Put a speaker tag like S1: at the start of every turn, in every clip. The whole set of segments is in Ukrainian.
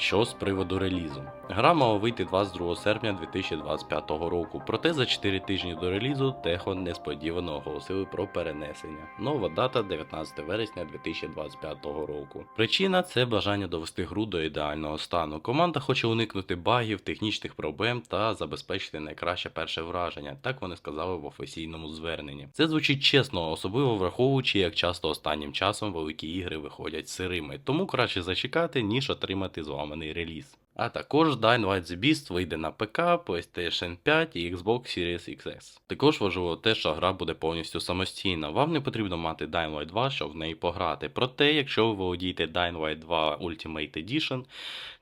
S1: Що з приводу релізу? Гра мала вийти 22 серпня 2025 року, проте за 4 тижні до релізу Техон несподівано оголосили про перенесення. Нова дата 19 вересня 2025 року. Причина це бажання довести гру до ідеального стану. Команда хоче уникнути багів, технічних проблем та забезпечити найкраще перше враження, так вони сказали в офіційному зверненні. Це звучить чесно, особливо враховуючи, як часто останнім часом великі ігри виходять сирими, тому краще зачекати, ніж отримати зламаний реліз. А також Dying Light The Beast вийде на ПК, PlayStation 5 і Xbox Series XS. Також важливо те, що гра буде повністю самостійна. Вам не потрібно мати Dying Light 2, щоб в неї пограти. Проте, якщо ви володієте Dying Light 2 Ultimate Edition,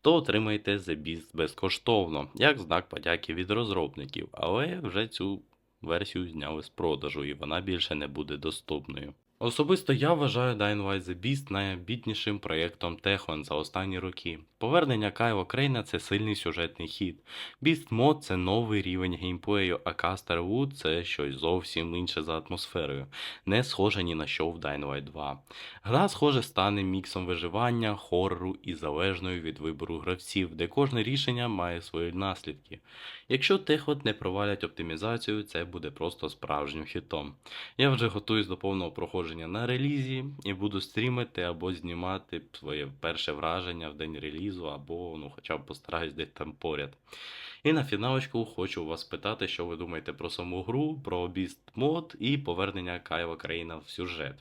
S1: то отримаєте The Beast безкоштовно, як знак подяки від розробників, але вже цю версію зняли з продажу і вона більше не буде доступною. Особисто я вважаю Dying Light The Beast найбіднішим проєктом Техлан за останні роки. Повернення Кайла Крейна це сильний сюжетний хід. Beast Mode це новий рівень геймплею, а Caster Wood це щось зовсім інше за атмосферою, не схоже ні на що в Dying Light 2. Гра, схоже, стане міксом виживання, хорору і залежною від вибору гравців, де кожне рішення має свої наслідки. Якщо Техот не провалять оптимізацію, це буде просто справжнім хітом. Я вже готуюсь до повного проходження на релізі і буду стрімити або знімати своє перше враження в день релізу, або ну, хоча б постараюсь десь там поряд. І на фіналочку хочу вас питати, що ви думаєте про саму гру, про Beast мод і повернення Кайла Країна в сюжет.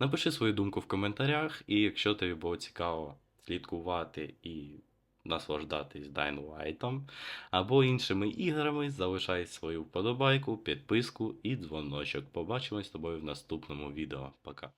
S1: Напиши свою думку в коментарях, і якщо тобі було цікаво слідкувати і наслаждатись Dying Лайтом або іншими іграми, залишай свою вподобайку, підписку і дзвоночок. Побачимось з тобою в наступному відео. Пока.